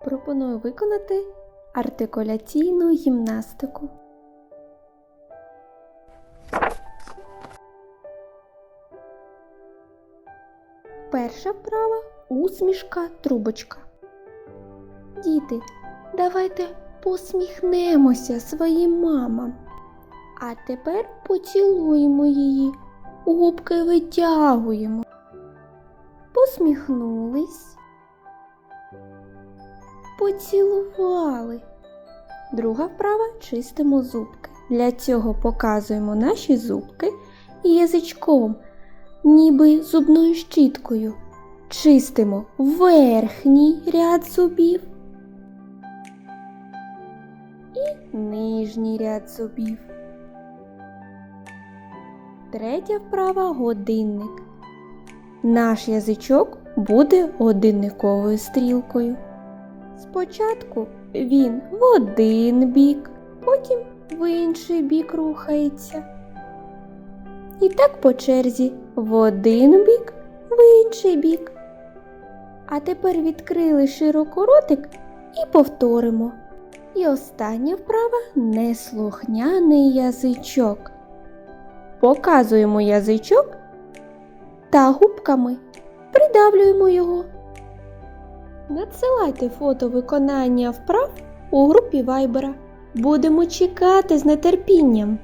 Пропоную виконати артикуляційну гімнастику. Перша вправа усмішка трубочка. Діти, давайте посміхнемося своїм мамам. А тепер поцілуємо її, губки витягуємо. Посміхнулись. Поцілували. Друга вправа чистимо зубки. Для цього показуємо наші зубки і язичком, ніби зубною щіткою. Чистимо верхній ряд зубів і нижній ряд зубів. Третя вправа годинник. Наш язичок буде годинниковою стрілкою. Спочатку він в один бік, потім в інший бік рухається. І так по черзі в один бік, в інший бік. А тепер відкрили широко ротик і повторимо. І остання вправа неслухняний язичок. Показуємо язичок та губками придавлюємо його. Надсилайте фото виконання вправ у групі Вайбера. Будемо чекати з нетерпінням.